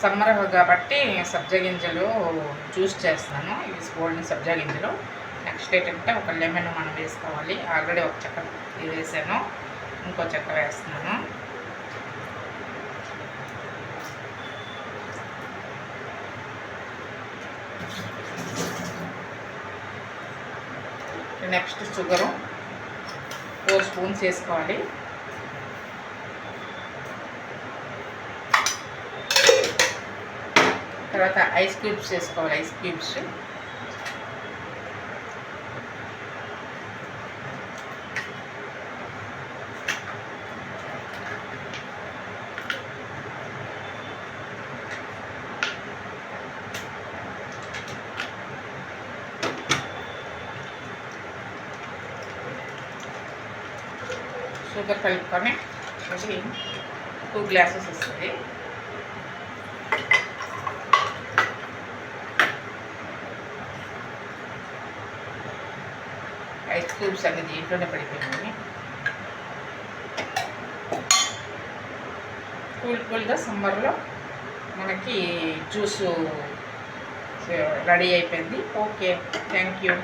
Summer కాబట్టి సబ్జా గింజలు juice చేస్తాను. ఇది స్కోల్డ్ సబ్జా గింజలు. నెక్స్ట్ ఏంటంటే ఒక లెమన్ మనం వేసుకోవాలి. ఆల్రెడీ ఒక చెక్క ఇది వేసాను. ఇంకో చెక్క వేస్తున్నాను. నెక్స్ట్ షుగరు ఫోర్ స్పూన్స్ వేసుకోవాలి. తర్వాత ఐస్ క్యూబ్స్ వేసుకోవాలి ఐస్ క్యూబ్స్ షుగర్ కలుపుకొని అది టూ గ్లాసెస్ వస్తుంది ఐస్ క్యూబ్స్ అన్ని దీంట్లోనే పడిపోయింది కూల్ కూల్గా సమ్మర్లో మనకి జ్యూసు రెడీ అయిపోయింది. Okay thank you.